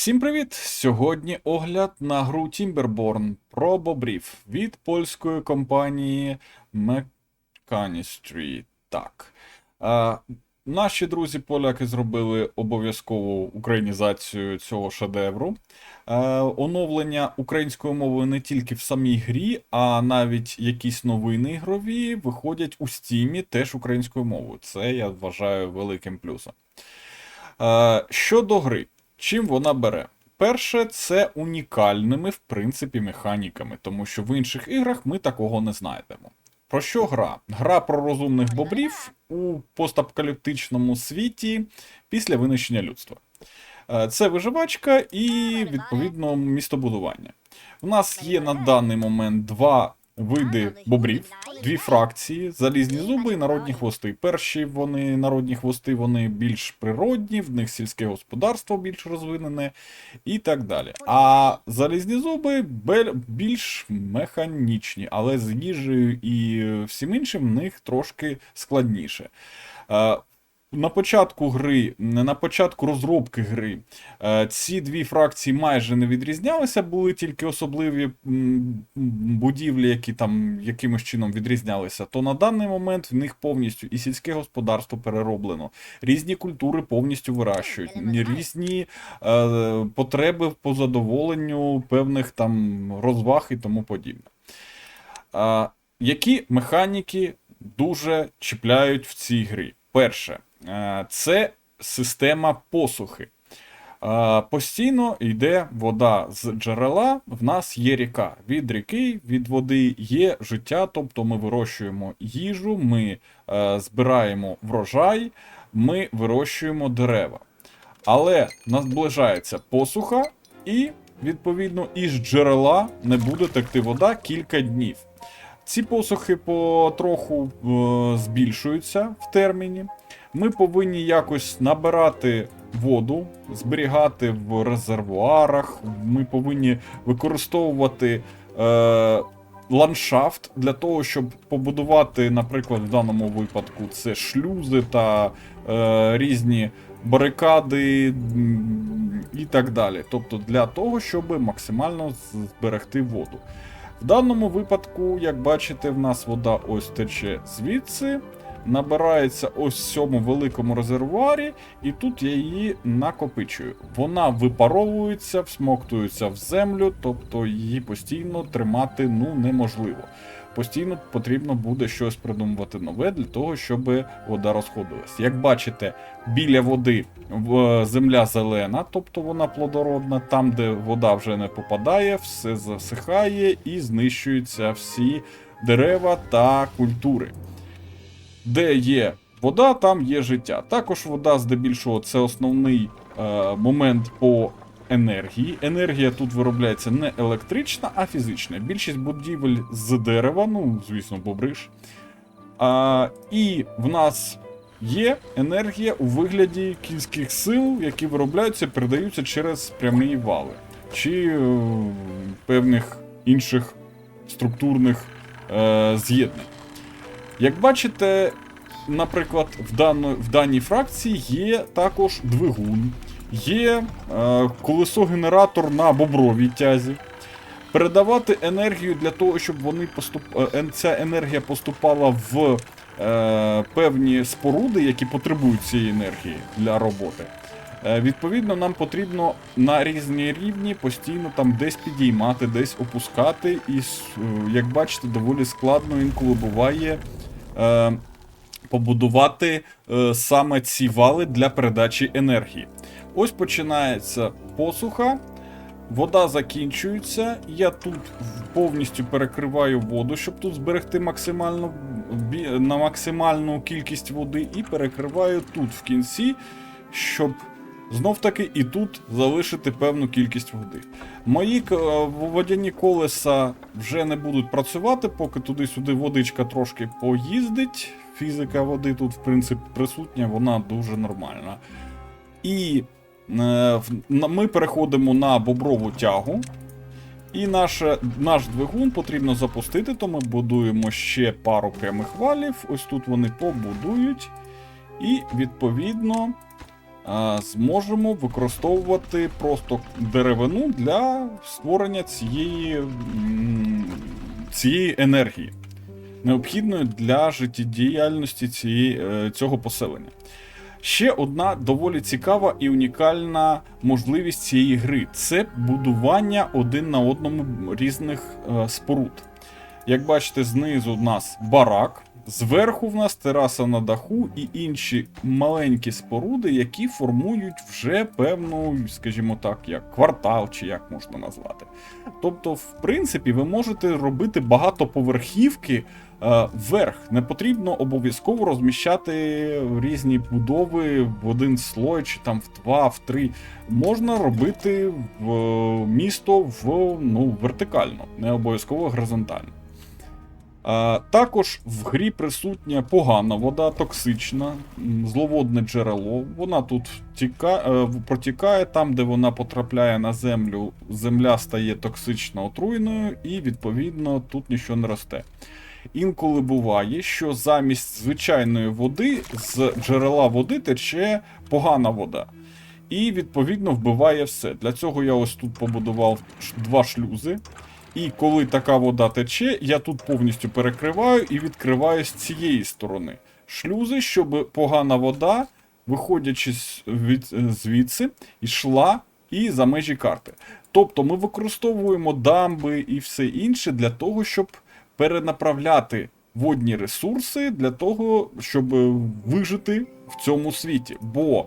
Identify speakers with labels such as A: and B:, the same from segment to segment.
A: Всім привіт! Сьогодні огляд на гру Timberborn про бобрів від польської компанії Mechanistry. Так. А, наші друзі-поляки зробили обов'язкову українізацію цього шедевру. А, оновлення українською мовою не тільки в самій грі, а навіть якісь новини ігрові виходять у стімі теж українською мовою. Це я вважаю великим плюсом. Е, Щодо гри, чим вона бере? Перше, це унікальними, в принципі, механіками, тому що в інших іграх ми такого не знайдемо. Про що гра? Гра про розумних бобрів у постапокаліптичному світі після винищення людства. Е, Це виживачка і, відповідно, містобудування. У нас є на даний момент два види бобрів, дві фракції: залізні зуби і народні хвости. Перші вони народні хвости, вони більш природні, в них сільське господарство більш розвинене і так далі. А залізні зуби більш механічні, але з їжею і всім іншим в них трошки складніше. Е, на початку гри, на початку розробки гри, е, ці дві фракції майже не відрізнялися, були тільки особливі будівлі, які там якимось чином відрізнялися. То на даний момент в них повністю і сільське господарство перероблено, різні культури повністю вирощують, різні е, потреби по задоволенню певних там розваг і тому подібне. А, які механіки дуже чіпляють в цій грі? Перше, е, це система посухи. Е, Постійно йде вода з джерела, в нас є ріка. Від ріки, від води є життя, тобто ми вирощуємо їжу, ми е, збираємо врожай, ми вирощуємо дерева. Але наближається посуха, і, відповідно, із джерела не буде текти вода кілька днів. Ці посухи потроху е, збільшуються в терміні. Ми повинні якось набирати воду, зберігати в резервуарах. Ми повинні використовувати е, ландшафт для того, щоб побудувати, наприклад, в даному випадку це шлюзи та е, різні барикади і так далі. Тобто для того, щоб максимально зберегти воду. В даному випадку, як бачите, в нас вода ось тече звідси, набирається ось в цьому великому резервуарі, і тут я її накопичую. Вона випаровується, всмоктується в землю, тобто її постійно тримати ну неможливо. Постійно потрібно буде щось придумувати нове для того, щоб вода розходилась. Як бачите, біля води земля зелена, тобто вона плодородна. Там, де вода вже не попадає, все засихає і знищуються всі дерева та культури. Де є вода, там є життя. Також вода, здебільшого, це основний е, момент по енергії. Енергія тут виробляється не електрична, а фізична. Більшість будівель з дерева, ну, звісно, бобриш. А, і в нас є енергія у вигляді кінських сил, які виробляються передаються через прямі вали, чи е, певних інших структурних е, з'єднань. Як бачите, наприклад, в, дано, в даній фракції є також двигун, є е, колесо-генератор на бобровій тязі. Передавати енергію для того, щоб вони поступ... е, ця енергія поступала в е, певні споруди, які потребують цієї енергії для роботи. Е, відповідно, нам потрібно на різні рівні постійно там десь підіймати, десь опускати. І, е, як бачите, доволі складно інколи буває е, побудувати е, саме ці вали для передачі енергії. Ось починається посуха. Вода закінчується. Я тут повністю перекриваю воду, щоб тут зберегти максимально на максимальну кількість води, і перекриваю тут в кінці, щоб знов таки і тут залишити певну кількість води. Мої е, водяні колеса вже не будуть працювати, поки туди-сюди водичка трошки поїздить. Фізика води тут, в принципі, присутня, вона дуже нормальна. І е, ми переходимо на боброву тягу. І наше, наш двигун потрібно запустити, то ми будуємо ще пару прямих валів. Ось тут вони побудують. І відповідно зможемо використовувати просто деревину для створення цієї, цієї енергії, необхідної для життєдіяльності цієї, е, цього поселення. Ще одна доволі цікава і унікальна можливість цієї гри це будування один на одному різних е, споруд. Як бачите, знизу в нас барак, зверху в нас тераса на даху і інші маленькі споруди, які формують вже певну, скажімо так, як квартал, чи як можна назвати. Тобто, в принципі, ви можете робити багатоповерхівки е, вверх. Не потрібно обов'язково розміщати різні будови в один слой, чи там в два, в три. Можна робити в е, місто в ну, вертикально, не обов'язково горизонтально. Також в грі присутня погана вода, токсична, зловодне джерело. Вона тут тіка, е, протікає там, де вона потрапляє на землю. Земля стає токсично отруєною, і відповідно тут нічого не росте. Інколи буває, що замість звичайної води з джерела води тече погана вода. І відповідно вбиває все. Для цього я ось тут побудував два шлюзи. І коли така вода тече, я тут повністю перекриваю і відкриваю з цієї сторони шлюзи, щоб погана вода, виходячи від, звідси, йшла і за межі карти. Тобто ми використовуємо дамби і все інше для того, щоб перенаправляти водні ресурси для того, щоб е, вижити в цьому світі. Бо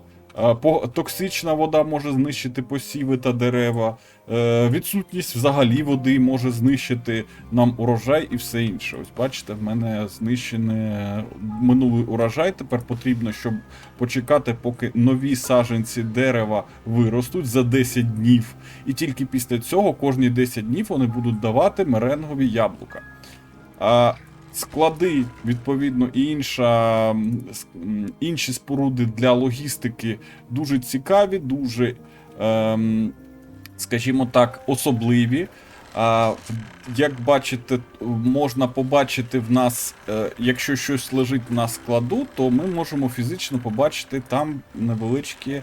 A: токсична вода може знищити посіви та дерева, е, відсутність взагалі води може знищити нам урожай і все інше. Ось бачите, в мене знищений минулий урожай. Тепер потрібно, щоб почекати, поки нові саджанці дерева виростуть за 10 днів. І тільки після цього кожні 10 днів вони будуть давати меренгові яблука. Склади, відповідно, і інша, інші споруди для логістики дуже цікаві, дуже, ем, скажімо так, особливі. Як бачите, можна побачити в нас, е, якщо щось лежить на складу, то ми можемо фізично побачити там невеличкі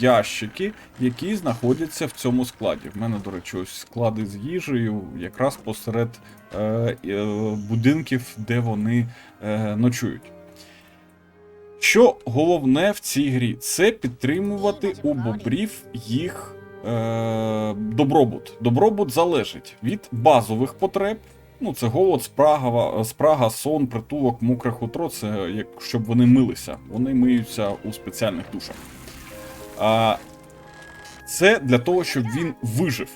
A: ящики, які знаходяться в цьому складі. В мене, до речі, ось склади з їжею, якраз посеред е, е, будинків, де вони е, ночують. Що головне в цій грі, це підтримувати у бобрів їх е, добробут. Добробут залежить від базових потреб. Ну, це голод, спрага, спрага, сон, притулок, мокре хутро, це як щоб вони милися. Вони миються у спеціальних душах. А, це для того, щоб він вижив.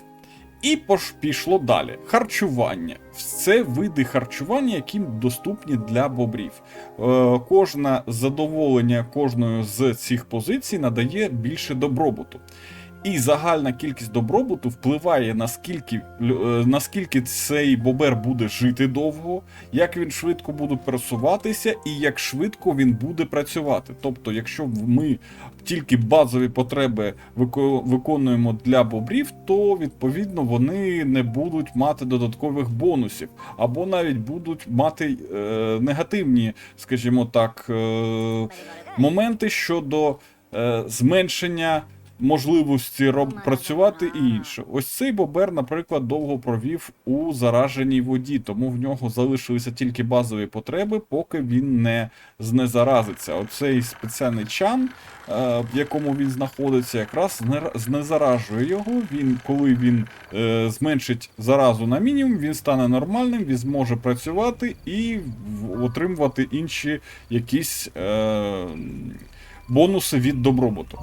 A: І пішло далі. Харчування. Це види харчування, які доступні для бобрів. Е, кожне задоволення кожної з цих позицій надає більше добробуту. І загальна кількість добробуту впливає наскільки, е, наскільки цей бобер буде жити довго, як він швидко буде пересуватися, і як швидко він буде працювати. Тобто, якщо ми тільки базові потреби виконуємо для бобрів, то відповідно вони не будуть мати додаткових бонусів, або навіть будуть мати е, негативні, скажімо так, е, моменти щодо е, зменшення можливості роб... працювати і інше. Ось цей бобер, наприклад, довго провів у зараженій воді, тому в нього залишилися тільки базові потреби, поки він не знезаразиться. Оцей спеціальний чан, е, в якому він знаходиться, якраз знезаражує його. Він, коли він е, зменшить заразу на мінімум, він стане нормальним, він зможе працювати і отримувати інші якісь е, бонуси від добробуту.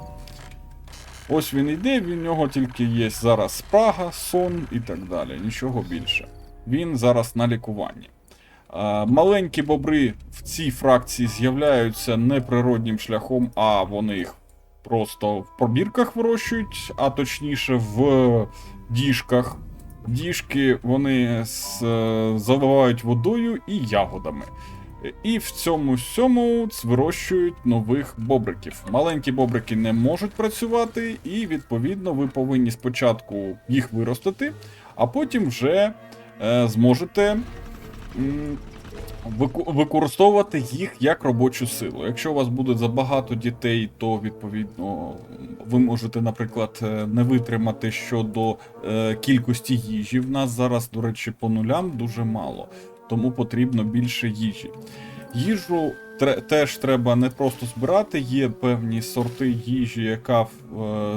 A: Ось він йде, в нього тільки є зараз спрага, сон і так далі. Нічого більше. Він зараз на лікуванні. Маленькі бобри в цій фракції з'являються неприроднім шляхом, а вони їх просто в пробірках вирощують, а точніше в діжках. Діжки вони е, заливають водою і ягодами. І в цьому всьому вирощують нових бобриків. Маленькі бобрики не можуть працювати, і відповідно ви повинні спочатку їх виростити, а потім вже е, зможете м, використовувати їх як робочу силу. Якщо у вас буде забагато дітей, то відповідно ви можете, наприклад, е, не витримати щодо е, кількості їжі. В нас зараз, до речі, по нулям дуже мало, тому потрібно більше їжі. Їжу теж треба не просто збирати, є певні сорти їжі, яка е,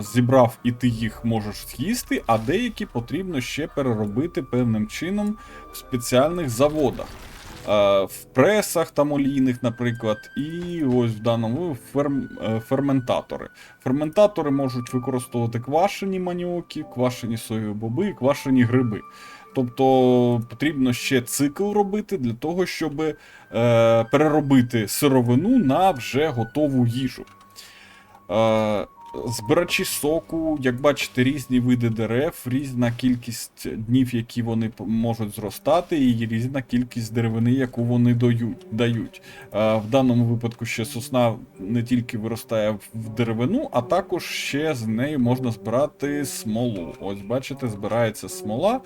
A: зібрав і ти їх можеш з'їсти, а деякі потрібно ще переробити певним чином в спеціальних заводах. Е, в пресах там олійних, наприклад, і ось в даному ферм, е, ферментатори. Ферментатори можуть використовувати квашені маніоки, квашені соєві боби квашені гриби. Тобто потрібно ще цикл робити для того, щоб е, переробити сировину на вже готову їжу. Е, збирачі соку, як бачите, різні види дерев, різна кількість днів, які вони можуть зростати, і різна кількість деревини, яку вони дають. Е, в даному випадку ще сосна не тільки виростає в деревину, а також ще з неї можна збирати смолу. Ось бачите, збирається смола.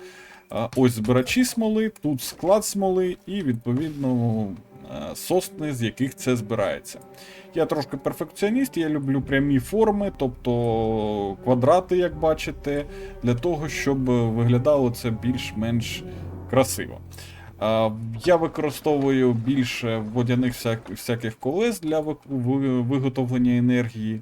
A: Е, Ось збирачі смоли, тут склад смоли, і відповідно сосни, з яких це збирається. Я трошки перфекціоніст, я люблю прямі форми, тобто квадрати, як бачите, для того, щоб виглядало це більш-менш красиво. Е, Я використовую більше водяних всяких колес для ви- ви- виготовлення енергії.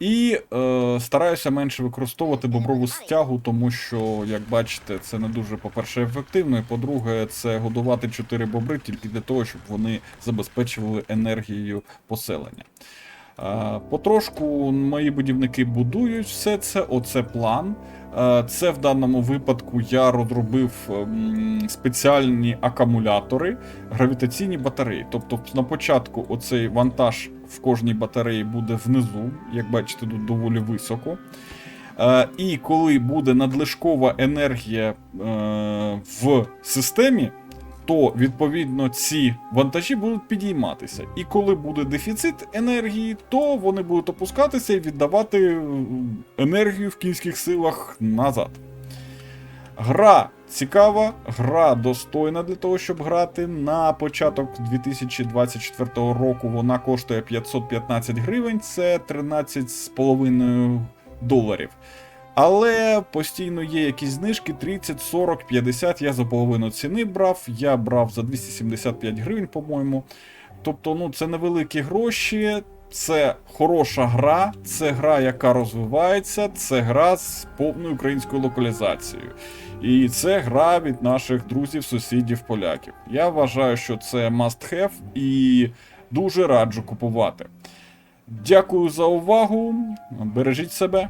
A: І е, стараюся менше використовувати боброву стягу, тому що, як бачите, це не дуже, по-перше, ефективно, і по-друге, це годувати 4 бобри тільки для того, щоб вони забезпечували енергією поселення. Е, потрошку мої будівники будують все це, оце план. Е, Це в даному випадку я розробив ем, спеціальні акумулятори, гравітаційні батареї. Тобто на початку оцей вантаж в кожній батареї буде внизу, як бачите, тут доволі високо. Е, І коли буде надлишкова енергія в системі, то відповідно ці вантажі будуть підійматися. І коли буде дефіцит енергії, то вони будуть опускатися і віддавати е, енергію в кінських силах назад. Гра цікава, гра достойна для того, щоб грати. На початок 2024 року вона коштує 515 гривень, це 13,5 доларів. Але постійно є якісь знижки 30, 40, 50. Я за половину ціни брав. Я брав за 275 гривень, по-моєму. Тобто, ну, це невеликі гроші, це хороша гра, це гра, яка розвивається, це гра з повною українською локалізацією. І це гра від наших друзів, сусідів, поляків. Я вважаю, що це must have і дуже раджу купувати. Дякую за увагу. Бережіть себе.